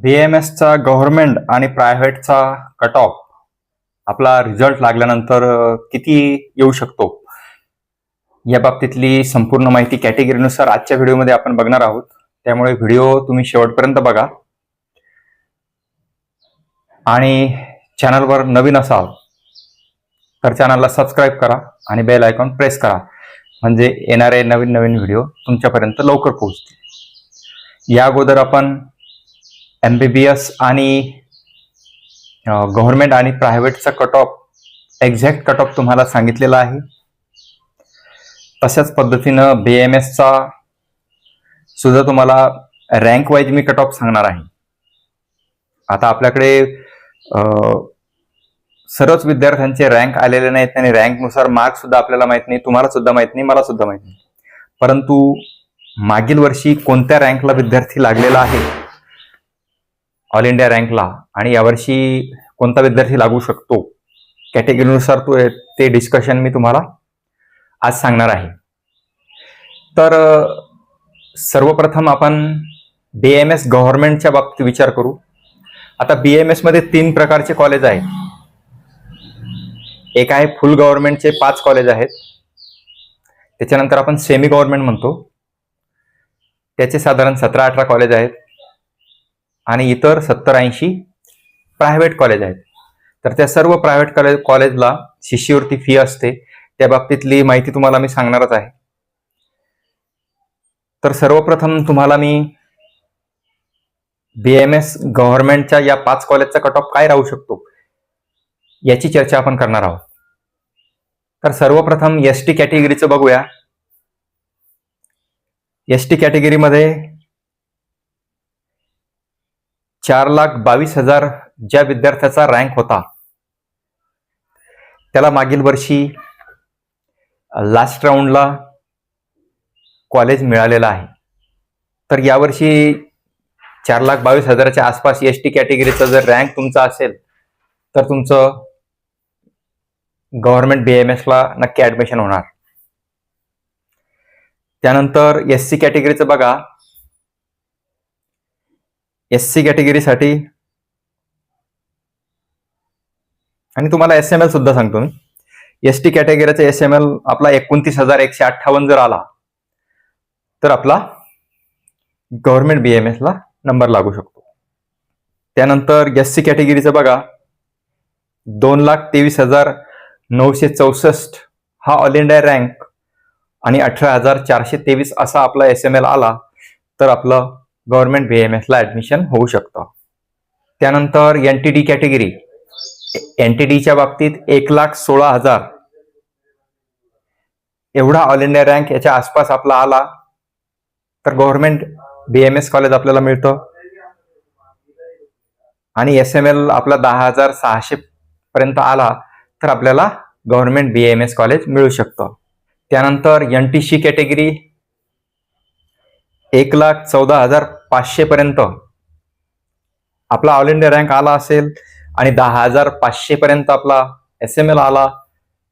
बी M एसचा government आणि प्रायव्हेटचा कट ऑफ आपला रिझल्ट लागल्यानंतर किती येऊ शकतो? या बाबतीतली संपूर्ण माहिती कॅटेगरीनुसार आजच्या व्हिडिओमध्ये आपण बघणार आहोत. त्यामुळे व्हिडिओ तुम्ही शेवटपर्यंत बघा. आणि चॅनलवर नवीन असाल तर चॅनलला सबस्क्राईब करा आणि बेल आयकॉन प्रेस करा. म्हणजे येणारे नवीन नवीन व्हिडिओ तुमच्यापर्यंत लवकर पोहोचतील. या अगोदर आपण एम बी बी एस आणि गव्हर्नमेंट आणि प्रायव्हेटचा cut off exact cut off तुम्हाला सांगितलेला आहे. तशाच पद्धतीनं बी एम एसचा सुद्धा तुम्हाला रँक वाईज मी कट ऑफ सांगणार आहे. आता आपल्याकडे सर्वच विद्यार्थ्यांचे रँक आलेले नाहीत आणि रँकनुसार मार्क सुद्धा आपल्याला माहीत नाही तुम्हाला सुद्धा माहीत नाही मला सुद्धा माहीत नाही. परंतु मागील वर्षी कोणत्या रँकला विद्यार्थी लागलेला आहे ऑल इंडिया रँकला आणि यावर्षी कोणता विद्यार्थी लागू शकतो? कॅटेगरीनुसार तो ते डिस्कशन मी तुम्हाला आज सांगणार आहे. तर सर्वप्रथम आपण बी एम एस गव्हर्नमेंटच्या बाबतीत विचार करू. आता बी एम एसमध्ये तीन प्रकारचे कॉलेज आहेत. एक आहे फुल गव्हर्नमेंटचे पाच कॉलेज आहेत. त्याच्यानंतर आपण सेमी गव्हर्नमेंट म्हणतो. त्याचे साधारण सतरा अठरा कॉलेज आहेत. आणि इतर सत्तर ऐंशी प्रायव्हेट कॉलेज आहेत. तर त्या सर्व प्रायव्हेट कॉलेज कॉलेजला शिष्यवृत्ती फी असते. त्या बाबतीतली माहिती तुम्हाला मी सांगणारच आहे. तर सर्वप्रथम तुम्हाला मी बी एम एस गव्हर्नमेंटच्या या पाच कॉलेजचा कट ऑफ काय राहू शकतो? याची चर्चा आपण करणार आहोत. तर सर्वप्रथम एस टी कॅटेगरीचं बघूया. एस टी कॅटेगरीमध्ये चार लाख बावीस हजार ज्या विद्यार्थ्याचा रँक होता त्याला मागील वर्षी लास्ट राऊंडला कॉलेज मिळालेलं आहे. तर यावर्षी चार लाख बावीस हजाराच्या आसपास एस टी कॅटेगरीचा जर रँक तुमचा असेल तर तुमचं गव्हर्नमेंट बी एम एसला नक्की ऍडमिशन होणार. त्यानंतर एस सी कॅटेगरीचं बघा एस सी कॅटेगरीसाठी आणि तुम्हाला एस एम एल सुद्धा सांगतो मी. एस टी कॅटेगरीचा एस एम एल आपला एकोणतीस हजार एकशे अठ्ठावन्न जर आला तर आपला गव्हर्नमेंट बी एम एसला नंबर लागू शकतो. त्यानंतर एस सी कॅटेगरीचं बघा दोन लाख तेवीस हजार नऊशे चौसष्ट हा ऑल इंडिया रँक आणि अठरा हजार चारशे तेवीस असा आपला एस एम एल आला तर आपलं गव्हर्नमेंट बी एम एसला ऍडमिशन होऊ शकतं. त्यानंतर N T D category N T डीच्या बाबतीत एक लाख सोळा हजार. एवढा ऑल इंडिया रँक याच्या आसपास आपला आला तर government B M S college आपल्याला मिळतं. आणि एस एम एल आपला दहा हजार सहाशे पर्यंत आला तर आपल्याला government B M S college मिळू शकतं. त्यानंतर एन टी सी कॅटेगरी एक लाख चौदा हजार पाचशे पर्यंत आपला ऑल इंडिया रँक आला असेल आणि दहा हजार पाचशे पर्यंत आपला एस एम एल आला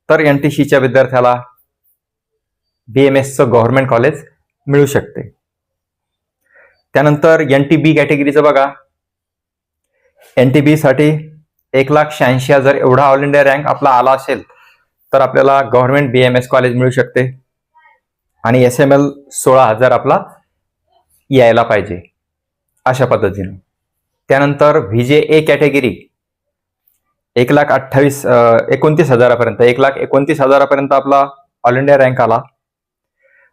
तर एन टी सीच्या विद्यार्थ्याला बी एम एसचं गव्हर्नमेंट कॉलेज मिळू शकते. त्यानंतर एन टी बी कॅटेगरीचं बघा. एन टी बी साठी एक लाख शहाऐंशी हजार एवढा ऑल इंडिया रँक आपला आला असेल तर आपल्याला government B M S college मिळू शकते. आणि एस एम एल सोळा हजार आपला यायला पाहिजे. अशा पद्धतीने. त्यानंतर व्ही जे ए कॅटेगरी एक लाख अठ्ठावीस एकोणतीस हजारापर्यंत एक लाख एकोणतीस हजारापर्यंत आपला ऑल इंडिया रँक आला.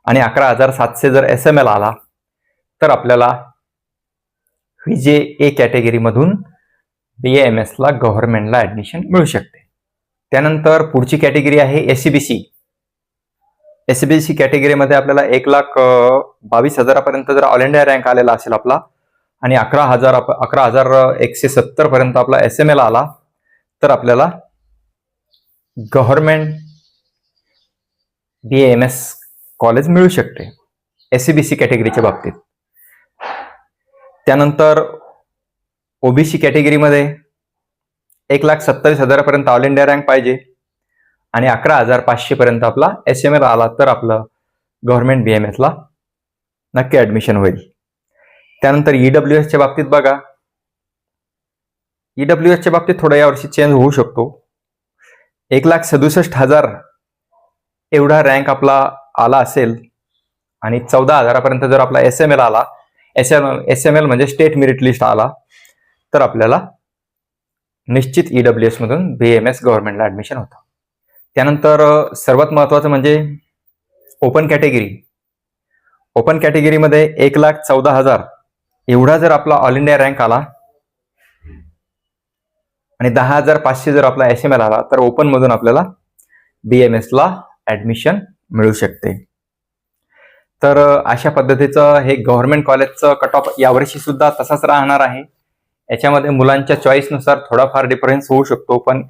आणि अकरा हजार सातशे जर एस एम एल आला तर आपल्याला व्ही जे ए कॅटेगरीमधून बी एम एसला गव्हर्नमेंटला ऍडमिशन मिळू शकते. त्यानंतर पुढची कॅटेगरी आहे S C B C S C B C कॅटेगरीमध्ये आपल्याला एक लाख बावीस हजारापर्यंत जर ऑल इंडिया रँक आलेला असेल आपला आणि अकरा हजार अकरा हजार एकशे सत्तर पर्यंत आपला एस एम एल आला. तर आपल्याला government B M S college मिळू शकते एस सी बी सी कॅटेगरीच्या बाबतीत. त्यानंतर ओबीसी कॅटेगरीमध्ये एक लाख सत्तावीस हजारापर्यंत ऑल इंडिया रँक पाहिजे आणि अकरा हजार पाचशेपर्यंत आपला एस एम एल आला तर आपलं गव्हर्नमेंट बी एम एसला नक्की ॲडमिशन होईल. त्यानंतर ईडब्ल्यू एसच्या बाबतीत बघा. ईडब्ल्यू एसच्या बाबतीत थोडा यावर्षी चेंज होऊ शकतो. एक लाख सदुसष्ट हजार एवढा रँक आपला आला असेल आणि चौदा हजारापर्यंत जर आपला एस एम एल आला S M S M L म्हणजे स्टेट मेरिट लिस्ट आला तर आपल्याला निश्चित ईडब्ल्यू एस मधून बी एम एस गव्हर्नमेंटला ऍडमिशन होतं. त्यानंतर सर्वात महत्वाचं म्हणजे ओपन कॅटेगरी ओपन कॅटेगरीमध्ये एक लाख चौदा हजार एवढा जर आपला ऑल इंडिया रँक आला आणि दहा हजार पाचशे जर आपला एस एम एल आला तर ओपन मधून आपल्याला बी एम एस ला ऍडमिशन मिळू शकते. तर अशा पद्धतीचं हे गव्हर्नमेंट कॉलेजचं कट ऑफ यावर्षी सुद्धा तसाच राहणार आहे. याच्यामध्ये मुलांच्या चॉईसनुसार थोडाफार डिफरन्स होऊ शकतो पण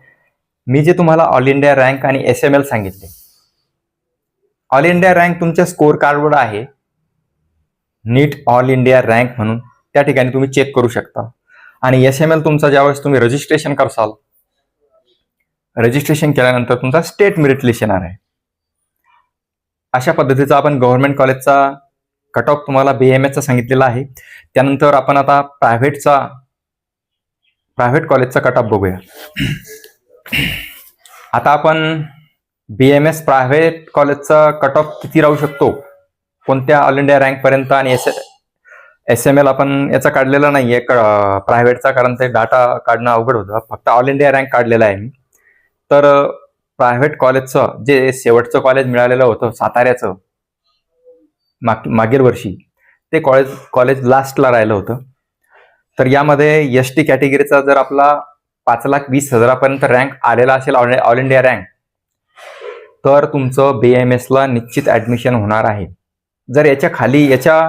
मी जे तुम्हाला ऑल इंडिया रँक आणि एस एम एल सांगितले ऑल इंडिया रँक तुमच्या स्कोर कार्डवर आहे. नीट ऑल इंडिया रँक म्हणून त्या ठिकाणी तुम्ही चेक करू शकता. आणि एस एम एल तुमचा ज्यावेळेस तुम्ही रजिस्ट्रेशन करसाल रजिस्ट्रेशन केल्यानंतर तुमचा स्टेट मेरिट लिस्ट येणार आहे. अशा पद्धतीचा आपण गव्हर्नमेंट कॉलेजचा कट ऑफ तुम्हाला बी एम एसचा सांगितलेला आहे. त्यानंतर आपण आता प्रायव्हेटचा प्रायव्हेट कॉलेजचा कट ऑफ बघूया. आता आपण बी एम एस प्रायव्हेट कॉलेजचा कट ऑफ किती राहू शकतो? कोणत्या ऑल इंडिया रँक पर्यंत आणि एस एस एम एल आपण याचा काढलेला नाही आहे प्रायव्हेटचा कारण ते डाटा काढणं अवघड होतं. फक्त ऑल इंडिया रँक काढलेला आहे मी. तर प्रायव्हेट कॉलेजचं जे शेवटचं कॉलेज मिळालेलं होतं साताऱ्याचं माग मागील वर्षी ते कॉलेज कॉलेज लास्टला राहिलं होतं. तर यामध्ये एस टी कॅटेगरीचा जर आपला पाच लाख वीस हजारापर्यंत रँक आलेला असेल ऑल ऑल इंडिया रँक तर तुमचं बी एम एसला निश्चित ॲडमिशन होणार आहे. जर याच्या खाली याच्या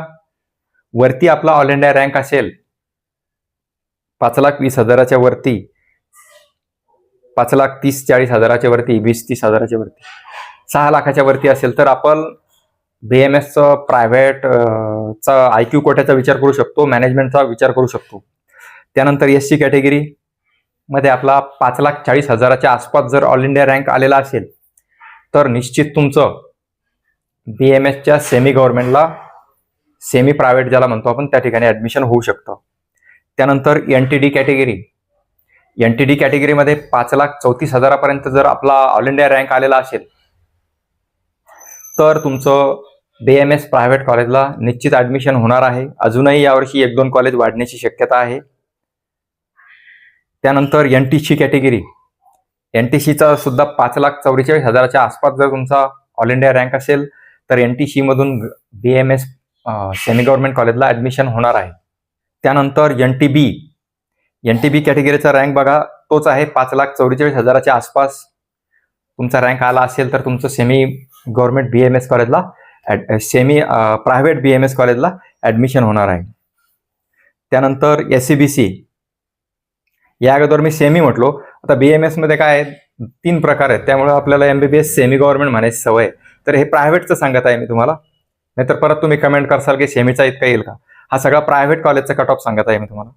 वरती आपला ऑल इंडिया रँक असेल पाच लाख वीस हजाराच्या वरती पाच लाख तीस चाळीस हजाराच्या वरती वीस तीस हजाराच्या वरती सहा लाखाच्या वरती असेल तर आपण बी एम एसचं प्रायव्हेट चा आय क्यू कोट्याचा विचार करू शकतो मॅनेजमेंटचा विचार करू शकतो. त्यानंतर एस सी कॅटेगरी मध्ये आपला पाच लाख चाळीस हजाराच्या आसपास जर ऑल इंडिया रँक आलेला असेल तर निश्चित तुमचं बी एम एसच्या सेमी गव्हर्नमेंटला सेमी प्रायव्हेट ज्याला म्हणतो आपण त्या ठिकाणी ऍडमिशन होऊ शकतं. त्यानंतर N T D category N T D कॅटेगरीमध्ये पाच लाख चौतीस हजारापर्यंत जर आपला ऑल इंडिया रँक आलेला असेल तर तुमचं बी एम एस प्रायव्हेट कॉलेजला निश्चित ऍडमिशन होणार आहे. अजूनही यावर्षी एक दोन कॉलेज वाढण्याची शक्यता आहे. त्यानंतर N T C category N T सीचा सुद्धा पाच लाख चौवेचाळीस हजाराच्या आसपास जर तुमचा ऑल इंडिया रँक असेल तर N T सीमधून B M S semi government कॉलेजला ऍडमिशन होणार आहे. त्यानंतर N T B N T B कॅटेगरीचा rank बघा तोच आहे पाच लाख चौवेचाळीस हजाराच्या आसपास. तुमचा रँक आला असेल तर तुमचं semi government B M S कॉलेजला semi private B M S कॉलेजला ऍडमिशन होणार आहे. त्यानंतर एस सी बी सी या अगोदर मी सेमी म्हटलो. आता बी एम एसमध्ये काय आहे? तीन प्रकार आहेत. त्यामुळे आपल्याला M B B S semi government म्हणायची सवय आहे. तर हे प्रायव्हेटचं सांगत आहे मी तुम्हाला. नाहीतर परत तुम्ही कमेंट करसाल की सेमीचा इतका येईल का? हा सगळा प्रायव्हेट कॉलेजचा कट ऑफ सांगत आहे मी तुम्हाला.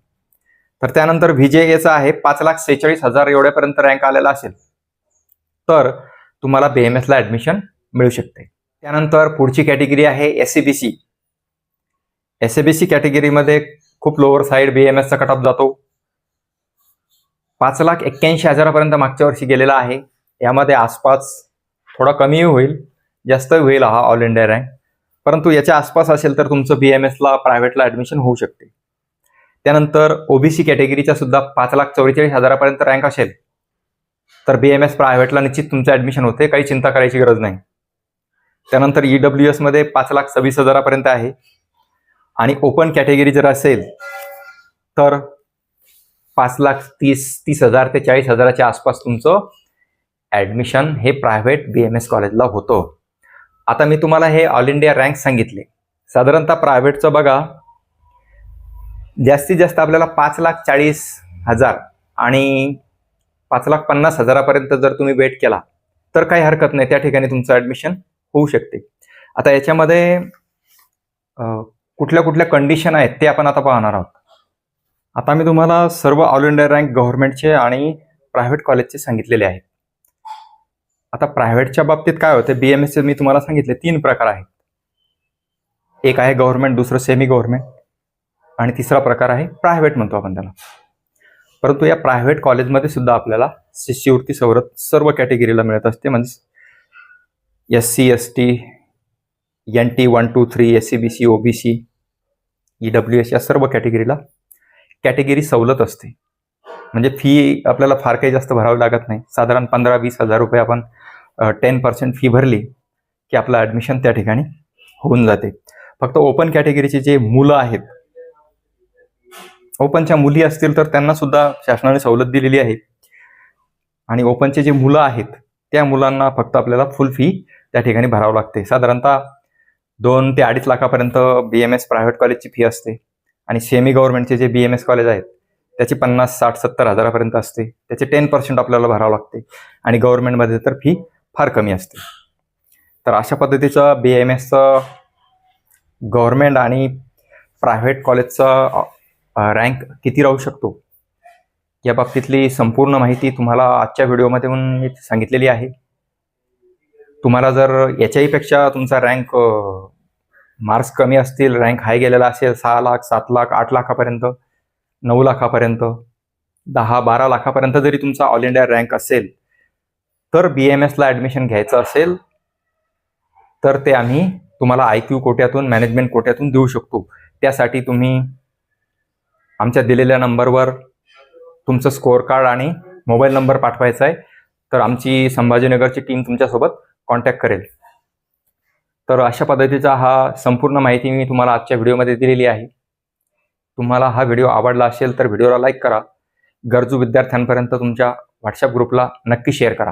तर त्यानंतर व्हीजेएचा आहे पाच लाख सेहेचाळीस हजार एवढ्यापर्यंत रँक आलेला असेल. तर तुम्हाला बी एम एसला ऍडमिशन मिळू शकते. त्यानंतर पुढची कॅटेगरी आहे S C B C S C B C कॅटेगरीमध्ये खूप लोअर साईड बी एम एसचा कट ऑफ जातो. पाच लाख एक्क्याऐंशी हजारापर्यंत मागच्या वर्षी गेलेला आहे. यामध्ये आसपास थोडा कमी होईल. जास्त होईल हा ऑल इंडिया रँक परंतु याच्या आसपास असेल तर तुमचं बी एम एसला प्रायव्हेटला ॲडमिशन होऊ शकते. त्यानंतर ओबीसी कॅटेगरीच्या सुद्धा पाच लाख चौवेचाळीस हजारापर्यंत रँक असेल. तर बी एम एस प्रायव्हेटला निश्चित तुमचं ॲडमिशन होते काही चिंता करायची गरज नाही. त्यानंतर ई डब्ल्यू एसमध्ये पाच लाख सव्वीस हजारापर्यंत आहे. आणि ओपन कॅटेगरी जर असेल तर पाच लाख तीस तीस हजार ते चाळीस हजाराच्या आसपास तुमचं ॲडमिशन हे प्रायव्हेट बी एम एस कॉलेजला होतं. आता मी तुम्हाला हे ऑल इंडिया रँक सांगितले. साधारणतः प्रायव्हेटचं बघा. जास्तीत जास्त आपल्याला पाच लाख चाळीस हजार आणि पाच लाख पन्नास हजारापर्यंत जर तुम्ही वेट केला तर काही हरकत नाही. त्या ठिकाणी तुमचं ॲडमिशन होऊ शकते. आता याच्यामध्ये कुठल्या कुठल्या कंडिशन आहेत ते आपण आता पाहणार आहोत. आता मी तुम्हाला सर्व ऑल इंडिया रँक गव्हर्नमेंटचे आणि प्रायव्हेट कॉलेजचे सांगितलेले आहेत. आता प्रायव्हेटच्या बाबतीत काय होतं बी एम एसचे मी तुम्हाला सांगितले तीन प्रकार आहेत. एक आहे गव्हर्नमेंट दुसरं सेमी गव्हर्नमेंट आणि तिसरा प्रकार आहे प्रायव्हेट म्हणतो आपण त्याला. परंतु या प्रायव्हेट कॉलेजमध्ये सुद्धा आपल्याला शिष्यवृत्ती सवलत सर्व कॅटेगरीला मिळत असते. म्हणजे S C S T N T one two three S C B C O B C E W S या सर्व कॅटेगरीला कॅटेगरी सवलत असते. म्हणजे फी आपल्याला फार काही जास्त भरावी लागत नाही. साधारण पंधरा वीस हजार रुपये आपण टेन पर्सेंट फी भरली की आपलं ॲडमिशन त्या ठिकाणी होऊन जाते. फक्त ओपन कॅटेगरीचे जे मुलं आहेत ओपनच्या मुली असतील तर त्यांना सुद्धा शासनाने सवलत दिलेली आहे. आणि ओपनचे जे मुलं आहेत त्या मुलांना फक्त आपल्याला फुल फी त्या ठिकाणी भरावं लागते. साधारणतः दोन ते अडीच लाखापर्यंत बी एम एस प्रायव्हेट कॉलेजची फी असते. आणि सेमी गव्हर्नमेंटचे जे बी एम एस कॉलेज आहेत त्याची पन्नास साठ सत्तर हजारापर्यंत असते. त्याचे टेन पर्सेंट आपल्याला भरावं लागते. आणि गव्हर्नमेंटमध्ये तर फी फार कमी असते. तर अशा पद्धतीचं बी एम एसचं गव्हर्मेंट आणि प्रायव्हेट कॉलेजचा रँक किती राहू शकतो? या बाबतीतली संपूर्ण माहिती तुम्हाला आजच्या व्हिडिओमध्ये मी सांगितलेली आहे. तुम्हाला जर याच्याहीपेक्षा तुमचा रँक मार्क्स कमी असतील रँक हाय गेलेला असेल सहा लाख सात लाख आठ लाखापर्यंत नऊ लाखापर्यंत दहा बारा लाखापर्यंत जरी तुमचा ऑल इंडिया रँक असेल तर बी एम एसला ॲडमिशन घ्यायचं असेल तर ते आम्ही तुम्हाला आय क्यू कोट्यातून मॅनेजमेंट कोट्यातून देऊ शकतो. त्यासाठी तुम्ही आमच्या दिलेल्या नंबरवर तुमचं स्कोअर कार्ड आणि मोबाईल नंबर पाठवायचा आहे. तर आमची संभाजीनगरची टीम तुमच्यासोबत कॉन्टॅक्ट करेल. तर अशा पद्धतीचा हा संपूर्ण माहिती मी तुम्हाला आजच्या व्हिडिओमध्ये दिलेली आहे. तुम्हाला हा व्हिडिओ आवडला असेल तर व्हिडिओला लाईक करा. गरजू विद्यार्थ्यांपर्यंत तुमच्या व्हॉट्सअप ग्रुपला नक्की शेअर करा.